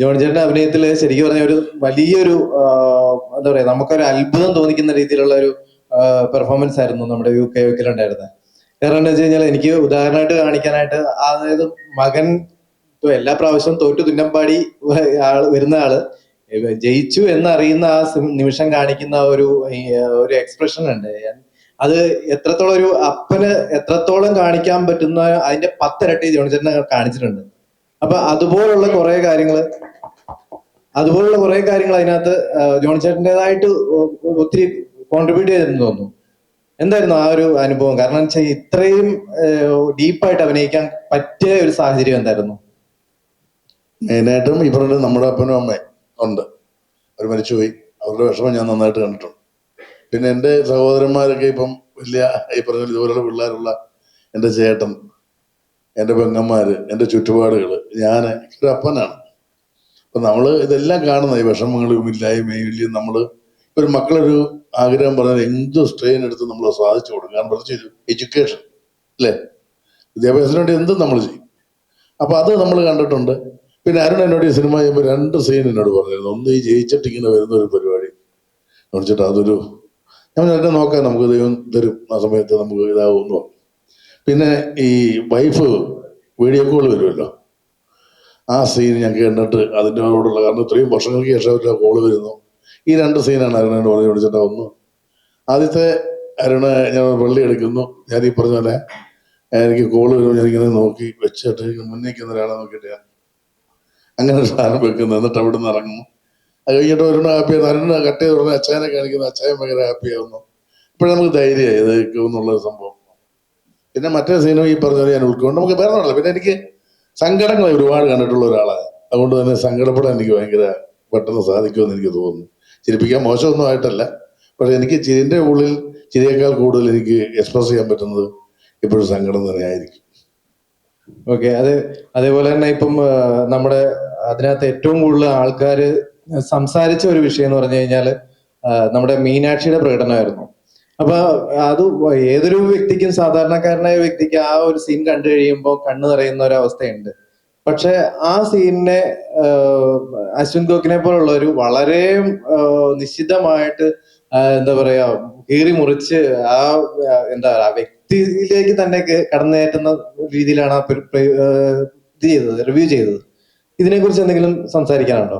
John ചേട്ടന്റെ അഭിനയത്തിൽ ശരിക്കും പറഞ്ഞ ഒരു വലിയൊരു എന്താ പറയാ നമുക്കൊരു അത്ഭുതം തോന്നിക്കുന്ന രീതിയിലുള്ള ഒരു പെർഫോമൻസ് ആയിരുന്നു നമ്മുടെ യു കെ ഉണ്ടായിരുന്നത് കാരണം എന്താ വെച്ച് കഴിഞ്ഞാൽ എനിക്ക് ഉദാഹരണമായിട്ട് കാണിക്കാനായിട്ട് അതായത് മകൻ എല്ലാ പ്രാവശ്യവും തോറ്റു തുന്നമ്പാടി ആൾ വരുന്ന ആൾ ജയിച്ചു എന്നറിയുന്ന ആ നിമിഷം കാണിക്കുന്ന ഒരു ഒരു എക്സ്പ്രഷൻ ഉണ്ട്. അത് എത്രത്തോളം ഒരു അപ്പന് എത്രത്തോളം കാണിക്കാൻ പറ്റുന്ന അതിന്റെ പത്തിരട്ടി ജോണിച്ചേട്ടനെ കാണിച്ചിട്ടുണ്ട്. അപ്പൊ അതുപോലുള്ള കുറെ കാര്യങ്ങൾ അതുപോലുള്ള കുറെ കാര്യങ്ങൾ അതിനകത്ത് ആ, ജോൺ ചേട്ടന്റെതായിട്ട് ഒത്തിരി കോൺട്രിബ്യൂട്ട് ചെയ്തിരുന്നു തോന്നുന്നു. എന്തായിരുന്നു ആ ഒരു അനുഭവം? കാരണം വെച്ചാൽ ഇത്രയും ഡീപ്പായിട്ട് അഭിനയിക്കാൻ പറ്റിയ ഒരു സാഹചര്യം എന്തായിരുന്നു? മെയിനായിട്ടും പറഞ്ഞ നമ്മുടെ അപ്പനും അമ്മയും ഉണ്ട്. അവർ മരിച്ചുപോയി. അവരുടെ വിഷമം ഞാൻ നന്നായിട്ട് കണ്ടിട്ടുണ്ട്. പിന്നെ എന്റെ സഹോദരന്മാരൊക്കെ ഇപ്പം വലിയ ഈ പറഞ്ഞ പോലെ ഇതുപോലുള്ള പിള്ളേരുള്ള എന്റെ ചേട്ടൻ. എന്റെ പെങ്ങന്മാർ എന്റെ ചുറ്റുപാടുകൾ ഞാൻ ഒരു അപ്പനാണ്. അപ്പം നമ്മൾ ഇതെല്ലാം കാണുന്ന ഈ വിഷമങ്ങളും ഇല്ലായ്മയും ഇല്ലയും നമ്മൾ ഒരു മക്കളൊരു ആഗ്രഹം പറഞ്ഞാൽ എന്ത് സ്ട്രെയിൻ എടുത്ത് നമ്മൾ സാധിച്ചു കൊടുക്കും. കാരണം പ്രത്യേകിച്ച് എഡ്യൂക്കേഷൻ അല്ലേ? വിദ്യാഭ്യാസത്തിന് വേണ്ടി എന്തും നമ്മൾ ചെയ്യും. അപ്പൊ അത് നമ്മൾ കണ്ടിട്ടുണ്ട്. പിന്നെ അരുൺ എന്നോട് ഈ സിനിമ ചെയ്യുമ്പോൾ രണ്ട് സീൻ എന്നോട് പറഞ്ഞിരുന്നു. ഒന്ന് ഈ ജയിച്ചിട്ട് ഇങ്ങനെ വരുന്ന ഒരു പരിപാടി വിളിച്ചിട്ട് അതൊരു ഞാൻ എന്നെ നോക്കാം നമുക്ക് ദൈവം തരും. ആ സമയത്ത് നമുക്ക് ഇതാവുമെന്ന് പറഞ്ഞു. പിന്നെ ഈ വൈഫ് വീഡിയോ കോൾ വരുമല്ലോ. ആ സീൻ ഞാൻ കണ്ടിട്ട് അതിന്റെ കൂടെയുള്ള കാരണം ഇത്രയും വർഷങ്ങൾക്ക് ശേഷം അവരുടെ കോൾ വരുന്നു. ഈ രണ്ട് സീനാണ് അരുണനോട് പറഞ്ഞു വിളിച്ചിട്ട് ഒന്ന് ആദ്യത്തെ അരുണ ഞാൻ വെള്ളി എടുക്കുന്നു. ഞാൻ ഈ പറഞ്ഞ പോലെ എനിക്ക് കോൾ വരുമ്പോൾ ഞാനിങ്ങനെ നോക്കി വെച്ചിട്ട് മുന്നേക്കുന്ന ഒരാളെ നോക്കിയിട്ട് ഞാൻ അങ്ങനെ ഒരു സാധനം വെക്കുന്നു. എന്നിട്ട് അവിടെ നിന്ന് ഇറങ്ങുന്നു. അത് കഴിഞ്ഞിട്ട് അരുണ ഹാപ്പി ആയിരുന്നു അരുണ് കട്ട് ചെയ്ത് പറഞ്ഞാൽ അച്ചായനെ കാണിക്കുന്നു. അച്ചായൻ ഭയങ്കര ഹാപ്പി ആയിരുന്നു ഇപ്പോഴും നമുക്ക് ധൈര്യമായി ഇത് എന്നുള്ള സംഭവം. പിന്നെ മറ്റേ സീനും ഈ പറഞ്ഞ ഞാൻ ഉൾക്കൊണ്ട് നമുക്ക് വേറെ നടക്കില്ല പിന്നെ എനിക്ക് സങ്കടങ്ങൾ ഒരുപാട് കണ്ടിട്ടുള്ള ഒരാളാണ്. അതുകൊണ്ട് തന്നെ സങ്കടപ്പെടാൻ എനിക്ക് ഭയങ്കര പെട്ടെന്ന് സാധിക്കുമെന്ന് എനിക്ക് തോന്നുന്നു. ചിരിപ്പിക്കാൻ മോശമൊന്നും ആയിട്ടല്ല. പക്ഷെ എനിക്ക് ചിരിന്റെ ഉള്ളിൽ ചിരിയേക്കാൾ കൂടുതൽ എനിക്ക് എക്സ്പ്രസ് ചെയ്യാൻ പറ്റുന്നത് ഇപ്പോഴും സങ്കടം തന്നെ ആയിരിക്കും ഓക്കെ. അത് അതേപോലെ തന്നെ ഇപ്പം നമ്മുടെ അതിനകത്ത് ഏറ്റവും കൂടുതൽ ആൾക്കാർ സംസാരിച്ച ഒരു വിഷയം എന്ന് പറഞ്ഞു കഴിഞ്ഞാൽ നമ്മുടെ മീനാക്ഷിയുടെ പ്രകടനമായിരുന്നു. അപ്പൊ അത് ഏതൊരു വ്യക്തിക്കും സാധാരണക്കാരനായ വ്യക്തിക്ക് ആ ഒരു സീൻ കണ്ടു കഴിയുമ്പോൾ കണ്ണു നിറയുന്ന ഒരു പക്ഷെ ആ സീനിനെ അശ്വിൻ ഗോക്കിനെ ഒരു വളരെ നിശ്ചിതമായിട്ട് എന്താ പറയാ കീറി മുറിച്ച് ആ എന്താ പറയാ വ്യക്തിയിലേക്ക് തന്നെ കടന്നേറ്റുന്ന രീതിയിലാണ് ആ ഇത് ചെയ്തത് റിവ്യൂ ചെയ്തത്. ഇതിനെ കുറിച്ച് എന്തെങ്കിലും സംസാരിക്കാനുണ്ടോ?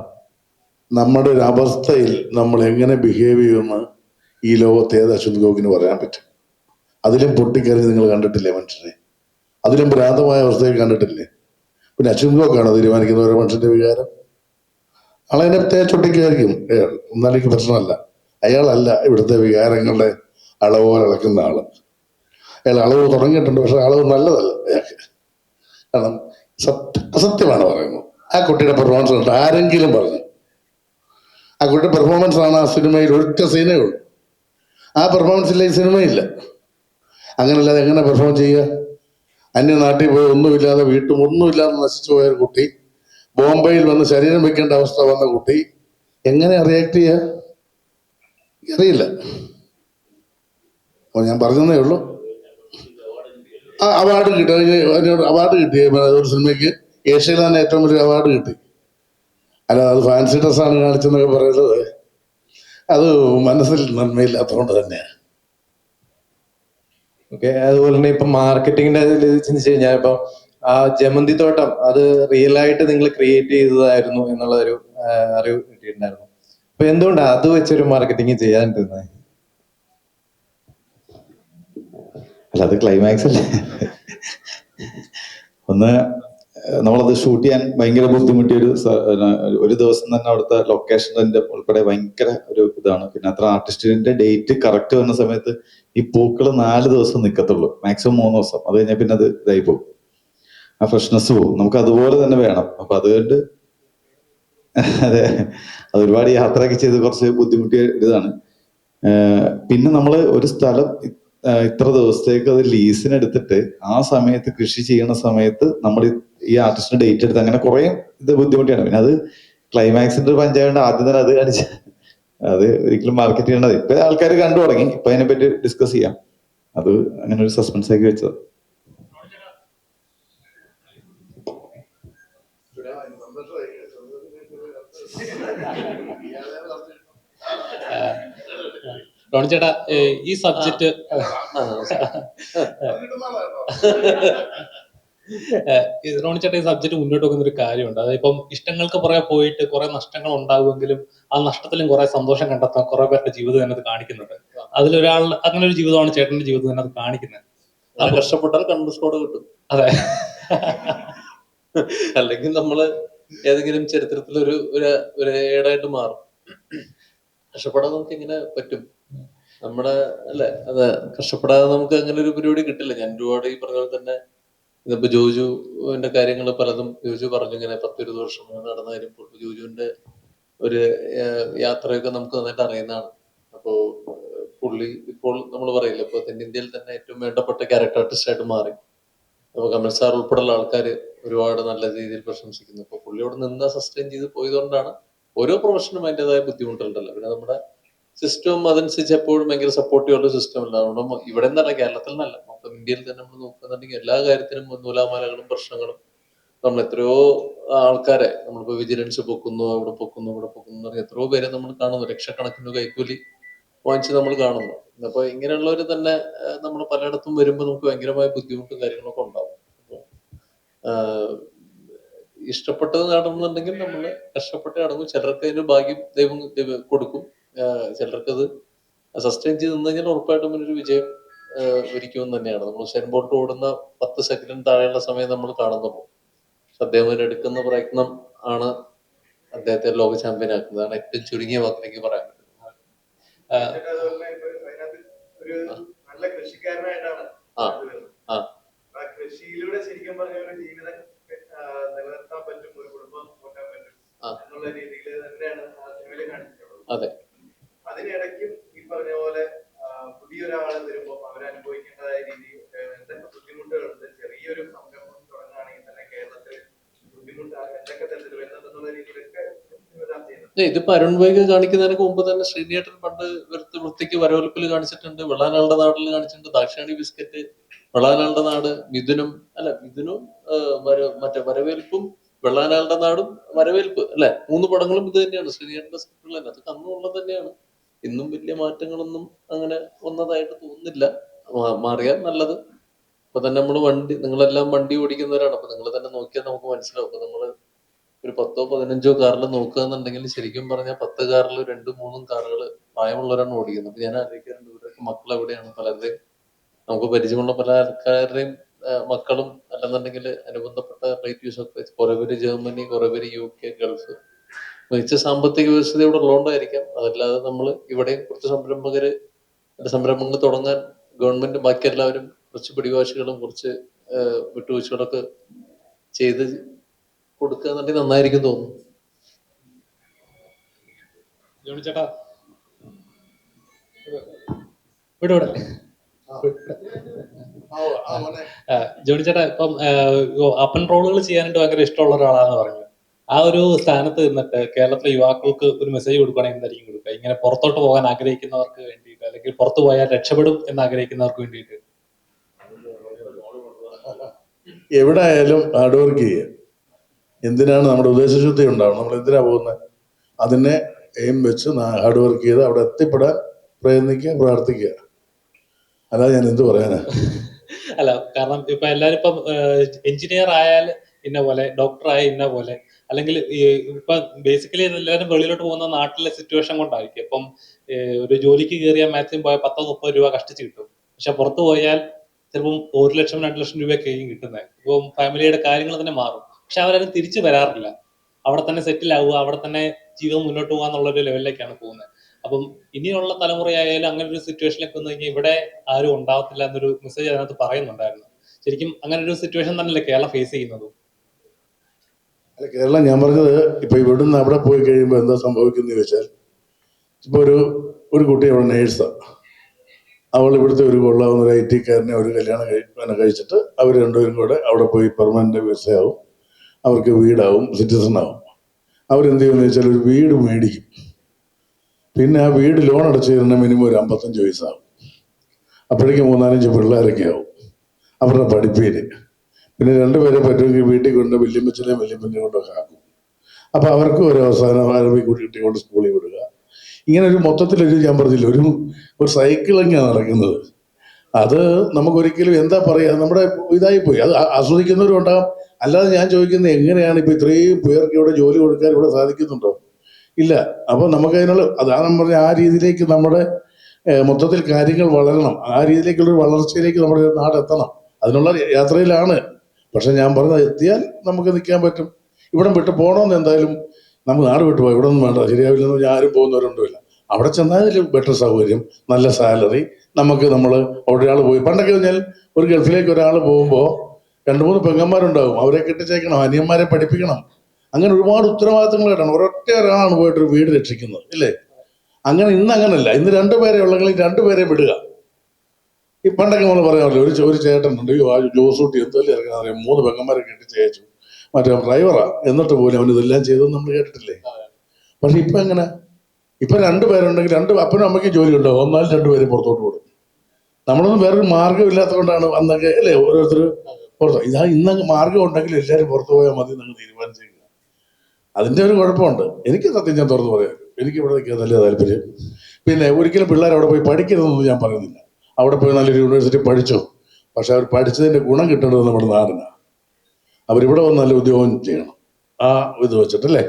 നമ്മുടെ ഒരു അവസ്ഥയിൽ നമ്മൾ എങ്ങനെ ബിഹേവ് ചെയ്യുമെന്ന് ഈ ലോകത്ത് ഏത് അശ്വന്ത് ഗോകിന് പറയാൻ പറ്റും. അതിലും പൊട്ടിക്കറി നിങ്ങൾ കണ്ടിട്ടില്ലേ മനുഷ്യനെ? അതിലും ഭ്രാന്തമായ അവസ്ഥയിൽ കണ്ടിട്ടില്ലേ? പിന്നെ അശ്വന്ത് ഗോക്കാണ് തീരുമാനിക്കുന്ന ഒരു മനുഷ്യന്റെ വികാരം? ആളതിനെ തേച്ചൊട്ടിക്കായിരിക്കും എനിക്ക് പ്രശ്നമല്ല. അയാളല്ല ഇവിടുത്തെ വികാരങ്ങളുടെ അളവ് ഇളക്കുന്ന ആൾ. അയാൾ അളവ് തുടങ്ങിയിട്ടുണ്ട് പക്ഷെ അളവ് നല്ലതല്ല അയാൾക്ക്. കാരണം സത്യ അസത്യമാണ് പറയുന്നത്. ആ കുട്ടിയുടെ പെർഫോമൻസ് ആരെങ്കിലും പറഞ്ഞു. ആ കുട്ടിയുടെ പെർഫോമൻസ് ആണ് ആ സിനിമയിൽ ഒറ്റ സീനേ ഉള്ളൂ. ആ പെർഫോമൻസ് ഇല്ല ഈ സിനിമയില്ല അങ്ങനല്ലാതെ എങ്ങനെ പെർഫോം ചെയ്യുക? അന്യ നാട്ടിൽ പോയി ഒന്നുമില്ലാതെ വീട്ടും ഒന്നുമില്ലാതെ നശിച്ചു പോയ ഒരു കുട്ടി ബോംബെയിൽ വന്ന് ശരീരം വെക്കേണ്ട അവസ്ഥ വന്ന കുട്ടി എങ്ങനെ റിയാക്ട് ചെയ്യുക അറിയില്ല അപ്പോൾ ഞാൻ പറഞ്ഞതേ ഉള്ളൂ. ആ അവാർഡ് കിട്ടി. അതിനോട് അവാർഡ് കിട്ടി. ഒരു സിനിമയ്ക്ക് ഏഷ്യയിൽ തന്നെ ഏറ്റവും വലിയ അവാർഡ് കിട്ടി. അല്ല അത് ഫാൻസി ഡ്രസ്സാണ് കാണിച്ചെന്നൊക്കെ പറയുന്നത്. അത് മനസ്സിൽ നന്മയില്ലാത്തതുകൊണ്ട് തന്നെയാണ് ഓക്കെ അതുപോലെ തന്നെ ഇപ്പൊ മാർക്കറ്റിങ്ങിന്റെ ചിന്തിച്ചു കഴിഞ്ഞാൽ ഇപ്പൊ ആ ജമന്തി തോട്ടം അത് റിയൽ ആയിട്ട് നിങ്ങൾ ക്രിയേറ്റ് ചെയ്തതായിരുന്നു എന്നുള്ള ഒരു അറിവ് കിട്ടിയിട്ടുണ്ടായിരുന്നു. അപ്പൊ എന്തുകൊണ്ടാണ് അത് വെച്ചൊരു മാർക്കറ്റിംഗ് ചെയ്യാണ്ടിരുന്നത് അല്ല അത് ക്ലൈമാക്സ് അല്ലേ? ഒന്ന് നമ്മളത് ഷൂട്ട് ചെയ്യാൻ ഭയങ്കര ബുദ്ധിമുട്ടിയ ഒരു ഒരു ദിവസം തന്നെ അവിടുത്തെ ലൊക്കേഷനിന്റെ ഉൾപ്പെടെ ഭയങ്കര ഒരു ഇതാണ്. പിന്നെ അത്ര ആർട്ടിസ്റ്റിന്റെ ഡേറ്റ് കറക്റ്റ് വന്ന സമയത്ത് ഈ പൂക്കൾ നാല് ദിവസം നിൽക്കത്തുള്ളൂ മാക്സിമം മൂന്ന് ദിവസം. അത് കഴിഞ്ഞാൽ പിന്നെ അത് ഇതായി പോകും. ആ ഫ്രഷ്നെസ് പോകും. നമുക്ക് അതുപോലെ തന്നെ വേണം. അപ്പൊ അതുകൊണ്ട് അതെ അത് ഒരുപാട് യാത്രയൊക്കെ ചെയ്ത് കുറച്ച് ബുദ്ധിമുട്ടിയ ഇതാണ് പിന്നെ നമ്മൾ ഒരു സ്ഥലം ഇത്ര ദിവസത്തേക്ക് അത് ലീസിനെടുത്തിട്ട് ആ സമയത്ത് കൃഷി ചെയ്യുന്ന സമയത്ത് നമ്മൾ ഈ ആർട്ടിസ്റ്റിന് ഡേറ്റ് എടുത്ത് അങ്ങനെ കുറെ ഇത് ബുദ്ധിമുട്ടിയാണ്. പിന്നെ അത് ക്ലൈമാക്സിന്റെ ഒരു പഞ്ചായത്ത് ആദ്യം തന്നെ അത് കാണിച്ച അത് ഒരിക്കലും മാർക്കറ്റ് ചെയ്യേണ്ടത് ഇപ്പൊ ആൾക്കാർ കണ്ടു തുടങ്ങി. ഇപ്പൊ അതിനെ പറ്റി ഡിസ്കസ് ചെയ്യാം. അത് അങ്ങനെ ഒരു സസ്പെൻസ് ആക്കി വെച്ചത്. റോണി ചേട്ടാ ഈ സബ്ജക്റ്റ് റോണി ചേട്ടൻ ഈ സബ്ജക്ട് മുന്നോട്ട് വെക്കുന്ന ഒരു കാര്യമുണ്ട്. അതിപ്പം ഇഷ്ടങ്ങൾക്ക് പുറകെ പോയിട്ട് കുറെ നഷ്ടങ്ങൾ ഉണ്ടാകുമെങ്കിലും ആ നഷ്ടത്തിലും കുറെ സന്തോഷം കണ്ടെത്താൻ കുറെ പേരുടെ ജീവിതം തന്നെ അത് കാണിക്കുന്നുണ്ട്. അതിലൊരാൾ അങ്ങനെ ഒരു ജീവിതമാണ് ചേട്ടന്റെ ജീവിതം തന്നെ അത് കാണിക്കുന്നത്. അത് കഷ്ടപ്പെട്ടാൽ കണ്ടസ്കോഡ് കിട്ടും. അതെ. അല്ലെങ്കിൽ നമ്മൾ ഏതെങ്കിലും ചരിത്രത്തിൽ ഒരു ഒരു ഒരു ഏടായിട്ട് മാറും. കഷ്ടപ്പെടാൻ നമുക്ക് എങ്ങനെ പറ്റും? നമ്മുടെ അല്ലെ? അതെ കഷ്ടപ്പെടാതെ നമുക്ക് അങ്ങനെ ഒരു പരിപാടി കിട്ടില്ല. ഞാൻ ഒരുപാട് ഈ പറഞ്ഞ പോലെ തന്നെ ഇതിപ്പോ ജോജുവിന്റെ കാര്യങ്ങൾ പലതും ജോജു പറഞ്ഞു ഇങ്ങനെ പത്തിരുപത് വർഷം നടന്ന കാര്യം ജോജുവിന്റെ ഒരു യാത്രയൊക്കെ നമുക്ക് നന്നായിട്ട് അറിയുന്നതാണ്. അപ്പോ പുള്ളി ഇപ്പോൾ നമ്മൾ പറയില്ല ഇപ്പൊ തെന്നിന്ത്യയിൽ തന്നെ ഏറ്റവും വേണ്ടപ്പെട്ട ക്യാരക്ടർ ആർട്ടിസ്റ്റ് ആയിട്ട് മാറി. അപ്പൊ കമൽ സാർ ഉൾപ്പെടെയുള്ള ആൾക്കാർ ഒരുപാട് നല്ല രീതിയിൽ പ്രശംസിക്കുന്നു. അപ്പൊ പുള്ളി അവിടെ നിന്ന് സസ്റ്റെയിൻ ചെയ്ത് പോയതുകൊണ്ടാണ് ഓരോ പ്രൊഫഷനും അതിന്റെതായ ബുദ്ധിമുട്ടുണ്ടല്ലോ പിന്നെ നമ്മുടെ സിസ്റ്റവും അതനുസരിച്ച് എപ്പോഴും ഭയങ്കര സപ്പോർട്ടീവ് ഉള്ള സിസ്റ്റം ഉണ്ട് അതുകൊണ്ട് ഇവിടെ നിന്നല്ല കേരളത്തിൽ നിന്നല്ല മൊത്തം ഇന്ത്യയിൽ തന്നെ നമ്മൾ നോക്കുന്നുണ്ടെങ്കിൽ എല്ലാ കാര്യത്തിനും നൂലാമാലകളും പ്രശ്നങ്ങളും. നമ്മൾ എത്രയോ ആൾക്കാരെ നമ്മളിപ്പോ വിജിലൻസ് പൊക്കുന്നു അവിടെ പൊക്കുന്നു ഇവിടെ പൊക്കുന്നു എത്രയോ പേരെ നമ്മൾ കാണുന്നു. ലക്ഷക്കണക്കിന് കൈക്കൂലി വാങ്ങിച്ച് നമ്മൾ കാണുന്നു. അപ്പൊ ഇങ്ങനെയുള്ളവർ തന്നെ നമ്മൾ പലയിടത്തും വരുമ്പോൾ നമുക്ക് ഭയങ്കരമായ ബുദ്ധിമുട്ടും കാര്യങ്ങളൊക്കെ ഉണ്ടാവും. ഇഷ്ടപ്പെട്ടത് നടന്നുണ്ടെങ്കിൽ നമ്മൾ കഷ്ടപ്പെട്ട് നടന്നു. ചിലർക്ക് അതിന് ഭാഗ്യം ദൈവം കൊടുക്കും. ചിലർക്കത് സസ്റ്റെയിൻ ചെയ്ത് നിന്ന് കഴിഞ്ഞാൽ ഉറപ്പായിട്ടും ഒരു വിജയം ഒരിക്കുമെന്ന് തന്നെയാണ്. നമ്മൾ സെൻ ബോൾട്ട് ഓടുന്ന പത്ത് സെക്കൻഡിന് താഴെയുള്ള സമയം നമ്മൾ കാണുന്നുള്ളൂ അദ്ദേഹം എടുക്കുന്ന പ്രയത്നം ആണ് അദ്ദേഹത്തെ ലോക ചാമ്പ്യൻ ആക്കുന്നത്. ഏറ്റവും ചുരുങ്ങിയ വാക്കിലേക്ക് പറയാൻ പറ്റുന്നത് ആഹ് ചേട്ടാ, അതുപോലെ തന്നെ ഇപ്പൊ അതിനകത്ത് ഒരു നല്ല കൃഷിക്കാരനായിട്ടാണ് ആ, ഇത് വരുന്നത്. ആ. ആ കൃഷിയിലൂടെ ശരിക്കും പറഞ്ഞ ഒരു ജീവിതം ആ, നിലനിർത്താൻ പറ്റും ഒരു കുടുംബം നോക്കാൻ പറ്റും ആ. എന്നുള്ള രീതിയിൽ തന്നെയാണ് ആ സിനിമയിൽ കാണിച്ചിട്ടുള്ളത് അതെ. അതിനിടയ്ക്കും ഈ പറഞ്ഞ പോലെ ആ, പുതിയൊരാൾ വരുമ്പോ അവരനുഭവിക്കേണ്ടതായ രീതിയിൽ ഏഹ്, എന്തൊക്കെ ബുദ്ധിമുട്ടുകളുണ്ട് ചെറിയൊരു സംരംഭം തുടങ്ങുകയാണെങ്കിൽ തന്നെ കേരളത്തിൽ ബുദ്ധിമുട്ട് എന്തൊക്കെ തരത്തിൽ വരുന്നുണ്ടെന്നുള്ള രീതിയിലൊക്കെ ഇവരാ ചെയ്യുന്നത് ഏ, ഇതിപ്പോ അരുൺ വൈകി കാണിക്കുന്നതിനൊക്കെ മുമ്പ് തന്നെ ശ്രീനിയേട്ടൻ പണ്ട് വെറുത്ത് വൃത്തിക്ക് വരവൽപ്പിൽ കാണിച്ചിട്ടുണ്ട് വെള്ളാനാളുടെ നാടിൽ കാണിച്ചിട്ടുണ്ട് ദാക്ഷാണി ബിസ്ക്കറ്റ് വെള്ളാനാളുടെ നാട് മിഥുനം അല്ല മിഥുനും മറ്റേ വരവേൽപ്പും വെള്ളാനാളുടെ നാടും വരവേൽപ്പ് അല്ലെ? മൂന്ന് പടങ്ങളും ഇത് തന്നെയാണ് ശ്രീനിയേട്ടന്റെ സ്ക്രിപ്റ്റുകൾ തന്നെ. അതൊക്കെ അന്നുള്ളത് തന്നെയാണ്. ഇന്നും വലിയ മാറ്റങ്ങളൊന്നും അങ്ങനെ വന്നതായിട്ട് തോന്നുന്നില്ല. മാറിയാൽ നല്ലത്. അപ്പൊ തന്നെ നമ്മൾ വണ്ടി നിങ്ങളെല്ലാം വണ്ടി ഓടിക്കുന്നവരാണ്. അപ്പൊ നിങ്ങൾ തന്നെ നോക്കിയാൽ നമുക്ക് മനസ്സിലാവും. അപ്പൊ നമ്മൾ ഒരു പത്തോ പതിനഞ്ചോ കാറിൽ നോക്കുക എന്നുണ്ടെങ്കിൽ ശരിക്കും പറഞ്ഞാൽ പത്ത് കാറിൽ രണ്ടും മൂന്നും കാറുകൾ പ്രായമുള്ളവരാണ് ഓടിക്കുന്നത്. അപ്പൊ ഞാൻ ആലോചിക്കാറുണ്ട് ഇവരൊക്കെ മക്കൾ എവിടെയാണ്? പലരുടെയും നമുക്ക് പരിചയമുള്ള പല ആൾക്കാരുടെയും മക്കളും അല്ലെന്നുണ്ടെങ്കിൽ അനുബന്ധപ്പെട്ട റിലേറ്റീവ്സ് ഒക്കെ കുറെ പേര് ജർമ്മനി കുറെ പേര് യു കെ ഗൾഫ്. മികച്ച സാമ്പത്തിക വ്യവസ്ഥ ഇവിടെ ഉള്ളതുകൊണ്ടായിരിക്കാം. അതല്ലാതെ നമ്മൾ ഇവിടെയും കുറച്ച് സംരംഭകര് സംരംഭങ്ങൾ തുടങ്ങാൻ ഗവൺമെന്റ് ബാക്കി എല്ലാവരും കുറച്ച് പിടിവാശികളും കുറച്ച് വിട്ടുവീഴ്ചകളൊക്കെ ചെയ്ത് കൊടുക്കുക എന്നുണ്ടെങ്കിൽ നന്നായിരിക്കും തോന്നുന്നു. ജോണി ചേട്ടാ. ഇവിടെ ജോണി ചേട്ടാ ഇപ്പം അപ്പൻ റോളുകൾ ചെയ്യാനായിട്ട് ഭയങ്കര ഇഷ്ടമുള്ള ഒരാളാന്ന് പറഞ്ഞു. ആ ഒരു സ്ഥാനത്ത് നിന്നിട്ട് കേരളത്തിലെ യുവാക്കൾക്ക് ഒരു മെസ്സേജ് കൊടുക്കുകയാണെങ്കിൽ എന്തായിരിക്കും കൊടുക്കുക? ഇങ്ങനെ പുറത്തോട്ട് പോകാൻ ആഗ്രഹിക്കുന്നവർക്ക് വേണ്ടിയിട്ട് അല്ലെങ്കിൽ പുറത്തു പോയാൽ രക്ഷപ്പെടും എന്ന് ആഗ്രഹിക്കുന്നവർക്ക് വേണ്ടിയിട്ട്? എവിടെ ആയാലും ഹാർഡ് വർക്ക് ചെയ്യുക. എന്തിനാണ് നമ്മുടെ ഉദ്ദേശശുദ്ധി ഉണ്ടാവണം? നമ്മൾ എന്തിനാ പോകുന്നത് അതിനെ എയിം വെച്ച് ഹാർഡ് വർക്ക് ചെയ്ത് അവിടെ എത്തിപ്പെടാൻ പ്രയത്നിക്കുക പ്രാർത്ഥിക്കുക. അല്ലാതെ ഞാൻ എന്ത് പറയാനാ? അല്ല കാരണം ഇപ്പൊ എല്ലാരും ഇപ്പം എഞ്ചിനീയർ ആയാൽ ഇന്ന പോലെ ഡോക്ടർ ആയ ഇന്ന പോലെ അല്ലെങ്കിൽ ഇപ്പൊ ബേസിക്കലി എല്ലാവരും വെളിയിലോട്ട് പോകുന്ന നാട്ടിലെ സിറ്റുവേഷൻ കൊണ്ടായിരിക്കും. ഇപ്പം ഒരു ജോലിക്ക് കയറിയാൽ മാക്സിമം പോയാൽ പത്തോ മുപ്പത് രൂപ കഷ്ടിച്ച് കിട്ടും. പക്ഷെ പുറത്തു പോയാൽ ചിലപ്പം ഒരു ലക്ഷം രണ്ട് ലക്ഷം രൂപയൊക്കെ കിട്ടുന്നത് ഇപ്പം ഫാമിലിയുടെ കാര്യങ്ങൾ തന്നെ മാറും. പക്ഷെ അവരാരും തിരിച്ചു വരാറില്ല. അവിടെ തന്നെ സെറ്റിൽ ആവുക അവിടെ തന്നെ ജീവിതം മുന്നോട്ട് പോകുക എന്നുള്ള ഒരു ലെവലിലേക്കാണ് പോകുന്നത്. അപ്പം ഇനിയുള്ള തലമുറയായാലും അങ്ങനെ ഒരു സിറ്റുവേഷനിലേക്ക് വന്നു കഴിഞ്ഞാൽ ഇവിടെ ആരും ഉണ്ടാവത്തില്ല എന്നൊരു മെസ്സേജ് അതിനകത്ത് പറയുന്നുണ്ടായിരുന്നു. ശരിക്കും അങ്ങനെ ഒരു സിറ്റുവേഷൻ തന്നെയല്ലേ കേരളം ഫേസ് ചെയ്യുന്നത്? അല്ല കേരളം ഞാൻ പറഞ്ഞത് ഇപ്പൊ ഇവിടുന്ന് അവിടെ പോയി കഴിയുമ്പോൾ എന്താ സംഭവിക്കുന്നത് വെച്ചാൽ ഇപ്പൊ ഒരു ഒരു കുട്ടി അവിടെ നേഴ്സാ അവൾ ഇവിടുത്തെ ഒരു കൊള്ളാവുന്ന ഒരു ഐ ടിക്കാരനെ ഒരു കല്യാണം കഴി കഴിച്ചിട്ട് അവർ രണ്ടുപേരും കൂടെ അവിടെ പോയി പെർമനന്റ് വിസയാവും. അവർക്ക് വീടാവും സിറ്റിസണാവും അവരെന്ത് ചെയ്യുമെന്ന് വെച്ചാൽ ഒരു വീട് മേടിക്കും. പിന്നെ ആ വീട് ലോൺ അടച്ചു തരുന്ന മിനിമം ഒരു അമ്പത്തഞ്ച് വയസ്സാവും. അപ്പോഴേക്കും മൂന്നാലഞ്ച് പിള്ളേരൊക്കെ ആവും അവരുടെ പഠിപ്പീര്. പിന്നെ രണ്ടുപേരെ പറ്റുമെങ്കിൽ വീട്ടിൽ കൊണ്ട് വല്യമ്മച്ചനെയും വല്യമ്മനെ കൊണ്ടൊക്കെ ആക്കും. അപ്പോൾ അവർക്കും ഒരു അവസാനം ആരംഭി കൂട്ടി കിട്ടിക്കൊണ്ട് സ്കൂളിൽ വിടുക. ഇങ്ങനെ ഒരു മൊത്തത്തിലൊരു ഞാൻ പറഞ്ഞില്ല ഒരു ഒരു സൈക്കിളിങ്ങാണ് നടക്കുന്നത്? അത് നമുക്കൊരിക്കലും എന്താ പറയുക നമ്മുടെ ഇതായി പോയി അത് ആസ്വദിക്കുന്നവരും ഉണ്ടാകും അല്ലാതെ ഞാൻ ചോദിക്കുന്നത് എങ്ങനെയാണ് ഇപ്പൊ ഇത്രയും പേർക്ക് ഇവിടെ ജോലി കൊടുക്കാൻ ഇവിടെ സാധിക്കുന്നുണ്ടോ? ഇല്ല. അപ്പൊ നമുക്ക് അതിനുള്ള അതാണ് ഞാൻ പറഞ്ഞ ആ രീതിയിലേക്ക് നമ്മുടെ മൊത്തത്തിൽ കാര്യങ്ങൾ വളരണം. ആ രീതിയിലേക്കുള്ള വളർച്ചയിലേക്ക് നമ്മുടെ നാട് എത്തണം. അതിനുള്ള യാത്രയിലാണ്. പക്ഷെ ഞാൻ പറഞ്ഞത് എത്തിയാൽ നമുക്ക് നിൽക്കാൻ പറ്റും. ഇവിടെ വിട്ട് പോകണമെന്ന് എന്തായാലും നമുക്ക് നാട് വിട്ടു പോകാം ഇവിടെ ഒന്നും വേണ്ട ശരിയാവില്ലെന്ന് പറഞ്ഞാൽ ആരും പോകുന്നവരുണ്ടില്ല അവിടെ ചെന്നാൽ ബെറ്റർ സൗകര്യം നല്ല സാലറി നമുക്ക് നമ്മൾ അവിടെ ഒരാൾ പോയി. പണ്ടൊക്കെ പറഞ്ഞാൽ ഒരു ഗൾഫിലേക്ക് ഒരാൾ പോകുമ്പോൾ രണ്ട് മൂന്ന് പെങ്ങന്മാരുണ്ടാവും. അവരെ കെട്ടിച്ചേക്കണം അനിയന്മാരെ പഠിപ്പിക്കണം. അങ്ങനെ ഒരുപാട് ഉത്തരവാദിത്തങ്ങളായിട്ടാണ് ഒരൊറ്റ ഒരാളാണ് പോയിട്ട് ഒരു വീട് രക്ഷിക്കുന്നത് ഇല്ലേ? അങ്ങനെ ഇന്ന് അങ്ങനല്ല. ഇന്ന് രണ്ടുപേരെ ഉള്ളെങ്കിൽ രണ്ടുപേരെ വിടുക. ഈ പണ്ടൊക്കെ നമ്മൾ പറയാമല്ലോ ഒരു ഒരു ചേട്ടനുണ്ട് ആ ജോസൂട്ടി എന്തല്ലേ ഇറങ്ങാൻ അറിയാം. മൂന്ന് പെങ്ങന്മാരെ കെട്ടിച്ചയച്ചു. മറ്റേ ഡ്രൈവറാ. എന്നിട്ട് പോലും അവൻ ഇതെല്ലാം ചെയ്തെന്ന് നമ്മൾ കേട്ടിട്ടില്ലേ? പക്ഷെ ഇപ്പൊ എങ്ങനെ? ഇപ്പൊ രണ്ടുപേരുണ്ടെങ്കിൽ രണ്ട് അപ്പനും അമ്മയ്ക്കും ജോലി ഉണ്ടാവും ഒന്നാലും രണ്ടുപേരും പുറത്തോട്ട് വിടും നമ്മളൊന്നും വേറൊരു മാർഗം ഇല്ലാത്തതുകൊണ്ടാണ് അന്നൊക്കെ അല്ലേ ഓരോരുത്തർ പുറത്ത് ഇതാ ഇന്നങ്ങ് മാർഗം ഉണ്ടെങ്കിൽ എല്ലാവരും പുറത്തു പോയാൽ മതി എന്നങ്ങ് തീരുമാനിച്ചേക്കുക അതിന്റെ ഒരു കുഴപ്പമുണ്ട്. എനിക്ക് സത്യം ഞാൻ തുറന്നു പറയാം. എനിക്ക് ഇവിടെ നിൽക്കാൻ നല്ല താല്പര്യം. പിന്നെ ഒരിക്കലും പിള്ളേർ അവിടെ പോയി പഠിക്കരുതെന്ന് ഞാൻ പറയുന്നില്ല. അവിടെ പോയി നല്ലൊരു യൂണിവേഴ്സിറ്റി പഠിച്ചോ. പക്ഷെ അവർ പഠിച്ചതിന്റെ ഗുണം കിട്ടേണ്ടത് നമ്മുടെ നാടിനാണ് അവരിവിടെ വന്ന് നല്ല ഉദ്യോഗം ചെയ്യണം. ആ ഇത് വെച്ചിട്ടല്ലേ?